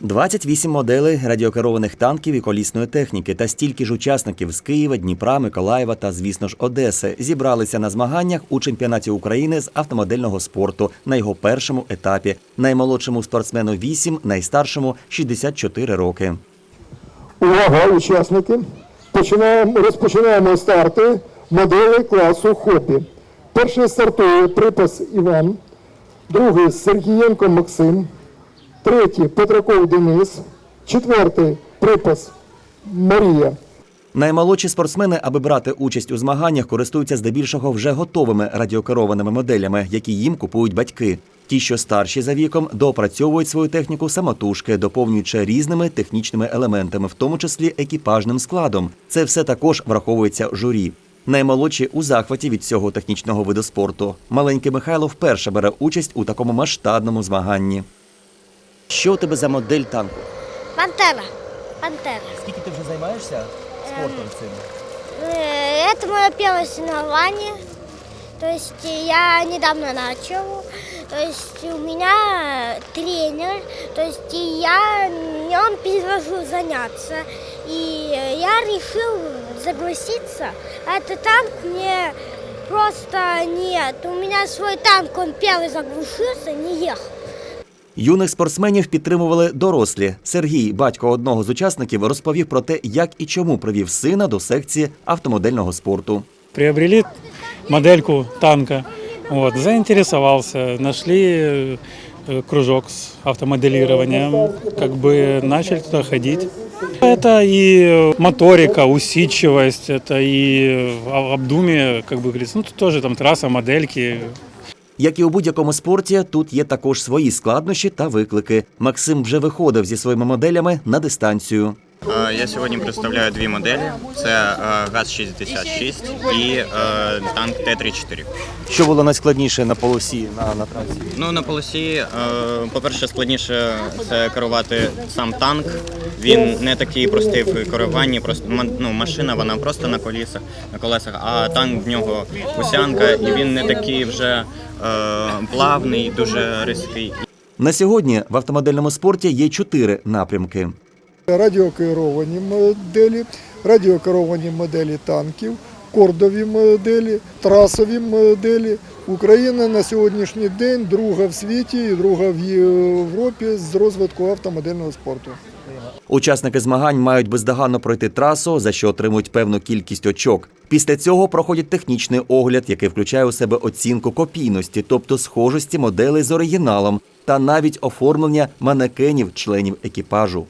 28 моделей радіокерованих танків і колісної техніки та стільки ж учасників з Києва, Дніпра, Миколаєва та, звісно ж, Одеси зібралися на змаганнях у чемпіонаті України з автомодельного спорту на його першому етапі. Наймолодшому спортсмену 8, найстаршому 64 роки. Увага, учасники! Починаємо, розпочинаємо старти моделі класу хобі. Перший стартує припас Іван, другий Сергієнко Максим, третій Петраков Денис, четвертий припас Марія. Наймолодші спортсмени, аби брати участь у змаганнях, користуються здебільшого вже готовими радіокерованими моделями, які їм купують батьки. Ті, що старші за віком, доопрацьовують свою техніку самотужки, доповнюючи різними технічними елементами, в тому числі екіпажним складом. Це все також враховується журі. Наймолодші у захваті від цього технічного виду спорту. Маленький Михайло вперше бере участь у такому масштабному змаганні. Що у тебе за модель танку? Пантера. Пантера. Скільки ти вже займаєшся спортом цим? Это мое первое соревнование. То есть я недавно начал. То есть у меня тренер. То есть я, он предложил заняться. И я решил согласиться. А этот танк мне просто нет. У меня свой танк, он первый заглушился, не ехал. Юних спортсменів підтримували дорослі. Сергій, батько одного з учасників, розповів про те, як і чому привів сина до секції автомодельного спорту. приобрели модельку танка, вот, заинтересовался, нашли э, кружок с автомоделированием, как бы начали туда ходить. Это и моторика, усидчивость, это и в обдуме, как бы говорится, ну тут тоже там трасса, модельки, як і у будь-якому спорті, тут є також свої складнощі та виклики. Максим вже виходив зі своїми моделями на дистанцію. Е, Я сьогодні представляю дві моделі: це е, ГАЗ-66 і е, танк Т-34. Що було найскладніше на полосі на, на трасі? Ну на полосі, по-перше, складніше це керувати сам танк. Він не такий простий в керуванні. Просто ну, машина, вона просто на колісах, на колесах, а танк в нього гусянка, і він не такий вже плавний, дуже різкий. На сьогодні в автомодельному спорті є чотири напрямки. Радіокеровані моделі, радіокеровані моделі танків, кордові моделі, трасові моделі. Україна на сьогоднішній день друга в світі і друга в Європі з розвитку автомодельного спорту. Учасники змагань мають бездоганно пройти трасу, за що отримують певну кількість очок. Після цього проходять технічний огляд, який включає у себе оцінку копійності, тобто схожості моделей з оригіналом, та навіть оформлення манекенів членів екіпажу.